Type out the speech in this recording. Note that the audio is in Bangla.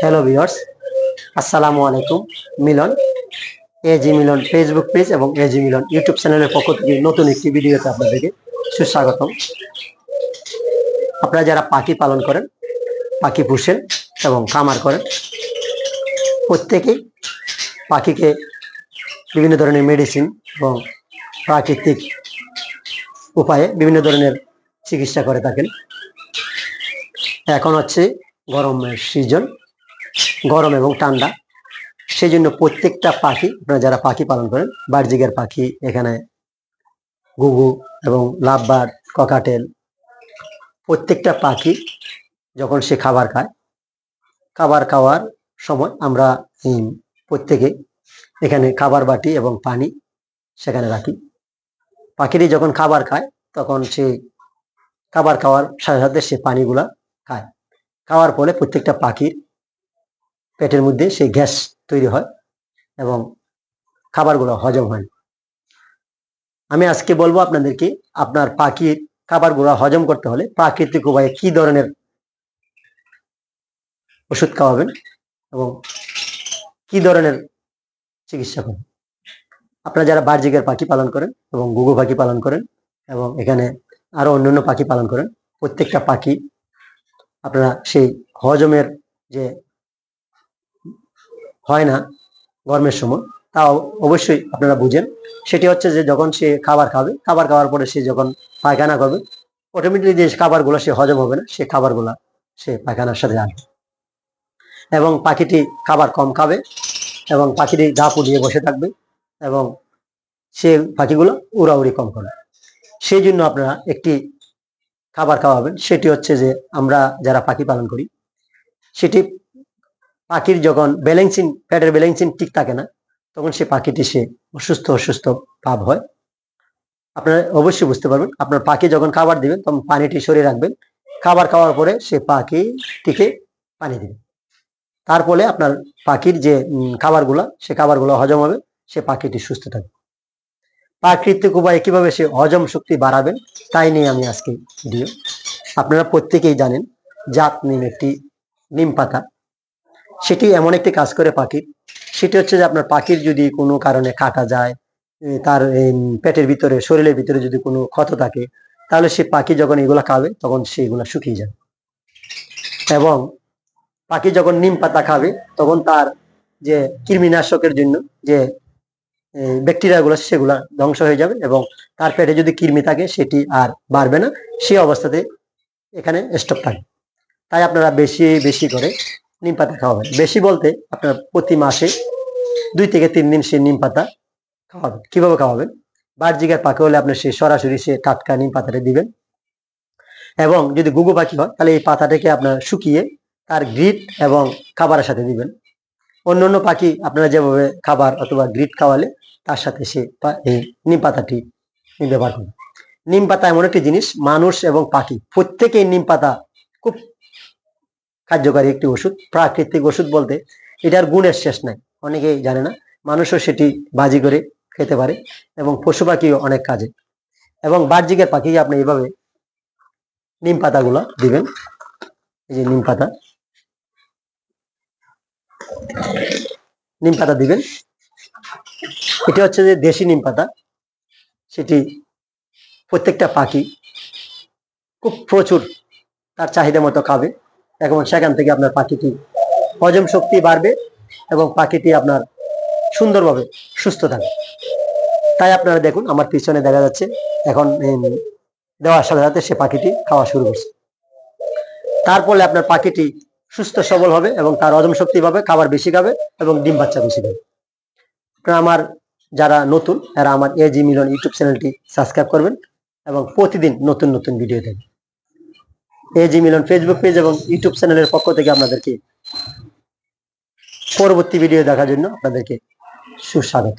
হ্যালো ভিউয়ার্স আসসালামু আলাইকুম Milon AG Milon Facebook page এবং এজি মিলন ইউটিউব চ্যানেলের পক্ষ থেকে নতুন একটি ভিডিওতে আপনাদেরকে সুস্বাগতম। আপনারা যারা পাখি পালন করেন, পাখি পুষেন এবং খামার করেন, প্রত্যেকেই পাখিকে বিভিন্ন ধরনের মেডিসিন এবং প্রাকৃতিক উপায়ে বিভিন্ন ধরনের চিকিৎসা করে থাকেন। এখন হচ্ছে গরমের সিজন, গরম এবং ঠান্ডা। সেই জন্য প্রত্যেকটা পাখি, আপনারা যারা পাখি পালন করেন বার্জিকের পাখি, এখানে গুগু এবং লাভবার, ককাটেল, প্রত্যেকটা পাখি যখন সে খাবার খায়, খাবার খাওয়ার সময় আমরা প্রত্যেকে এখানে খাবার বাটি এবং পানি সেখানে রাখি। পাখিটি যখন খাবার খায়, তখন সে খাবার খাওয়ার সাথে সাথে সে পানিগুলা খায়। খাওয়ার ফলে প্রত্যেকটা পাখির পেটের মধ্যে সেই গ্যাস তৈরি হয় এবং খাবারগুলো হজম হয়। আমি আজকে বলব আপনাদেরকে আপনার পাখির খাবারগুলো হজম করতে হলে প্রাকৃতিক উপায়ে কি ধরনের ওষুধ খাওয়াবেন এবং কি ধরনের চিকিৎসা করবেন আপনারা যারা বার্জিকের পাখি পালন করেন এবং গুগু পাখি পালন করেন এবং এখানে আরও অন্যান্য পাখি পালন করেন। প্রত্যেকটা পাখি আপনারা সেই হজমের যে হয় না, গরমের সময় তাও অবশ্যই আপনারা বুঝেন। সেটি হচ্ছে যে যখন সে খাবার খাবে, খাবার খাওয়ার পরে সে যখন পায়খানা করবে অটোমেটিকলি যে খাবারগুলো সে হজম হবে না, সে খাবারগুলো সে পায়খানার সাথে আসবে এবং পাখিটি খাবার কম খাবে এবং পাখিটি গা পুড়িয়ে বসে থাকবে এবং সে পাখিগুলো উড়াউড়ি কম করবে সেই জন্য আপনারা একটি খাবার খাওয়াবেন। সেটি হচ্ছে যে আমরা যারা পাখি পালন করি, সেটি পাখির যখন ব্যালেন্সিং পেটের ব্যালেন্সিং ঠিক থাকে না, তখন সে পাখিটি সে অসুস্থ অসুস্থ ভাব হয়। আপনারা অবশ্যই বুঝতে পারবেন, আপনার পাখি যখন খাবার দিবেন, তখন পানিটি সরিয়ে রাখবেন। খাবার খাওয়ার পরে সে পাখিটিকে পানি দিবেন। তার ফলে আপনার পাখির যে খাবারগুলো, সে খাবারগুলো হজম হবে, সে পাখিটি সুস্থ থাকবে। প্রাকৃতিক উপায়ে কীভাবে সে হজম শক্তি বাড়াবেন, তাই নিয়ে আমি আজকে ভিডিও। আপনারা প্রত্যেকেই জানেন, জাত নিম একটি নিম পাতা। সেটি এমন একটি কাজ করে পাখির সেটি হচ্ছে যে আপনার পাখির যদি কোনো কারণে কাটা যায় তার পেটের ভিতরে, শরীরের ভিতরে যদি কোনো ক্ষত থাকে, তাহলে সে পাখি যখন এগুলা খাবে, তখন সেগুলা শুকিয়ে যাবে। এবং পাখি যখন নিম পাতা খাবে, তখন তার যে কৃমিনাশকের জন্য যে ব্যাকটেরিয়া গুলো সেগুলা ধ্বংস হয়ে যাবে এবং তার পেটে যদি কৃমি থাকে সেটি আর বাড়বে না। সেই অবস্থাতে এখানে স্টপ থাকবে তাই আপনারা বেশি বেশি করে নিম পাতা খাওয়াবেন। বেশি বলতে আপনার প্রতি মাসে দুই থেকে তিন দিন সে নিম পাতা খাওয়াবেন। কীভাবে খাওয়াবেন? বার্জিকের পাখি হলে আপনি সে সরাসরি সে টাটকা নিম পাতাটা দিবেন এবং যদি গুগু পাখি হয়, তাহলে এই পাতাটাকে আপনার শুকিয়ে তার গ্রিট এবং খাবারের সাথে দিবেন। অন্য অন্য পাখি আপনারা যেভাবে খাবার অথবা গ্রিট খাওয়ালে তার সাথে সে এই নিম পাতাটি ব্যবহার করবে নিম পাতা এমন একটি জিনিস, মানুষ এবং পাখি, প্রত্যেকেই নিম পাতা খুব কার্যকারী একটি ওষুধ, প্রাকৃতিক ওষুধ বলতে এটার গুণের শেষ নাই, অনেকেই জানে না। মানুষও সেটি বাজি করে খেতে পারে এবং পশু পাখিও অনেক কাজে। এবং বাহ্যিকের পাখি আপনি এইভাবে নিম পাতাগুলো দিবেন, এই যে নিম পাতা। নিম পাতা দিবেন এটা হচ্ছে যে দেশি নিম পাতা। সেটি প্রত্যেকটা পাখি খুব প্রচুর তার চাহিদা মতো খাবে এবং সেখান থেকে আপনার পাখিটি হজম শক্তি বাড়বে এবং পাখিটি আপনার সুন্দরভাবে সুস্থ থাকবে। তাই আপনারা দেখুন, আমার পিছনে দেখা যাচ্ছে এখন দেওয়ার সাথে সাথে সে পাখিটি খাওয়া শুরু করছে। তারপরে আপনার পাখিটি সুস্থ, সবল হবে এবং তার হজম শক্তি পাবে, খাবার বেশি খাবে এবং ডিম বাচ্চা বেশি খাবে। আমার যারা নতুন এরা আমার এজি মিলন ইউটিউব চ্যানেলটি সাবস্ক্রাইব করবেন এবং প্রতিদিন নতুন নতুন ভিডিও দেবেন A G Milon Facebook page এবং ইউটিউব চ্যানেলের পক্ষ থেকে আপনাদেরকে পরবর্তী ভিডিও দেখার জন্য আপনাদেরকে সুস্বাগত।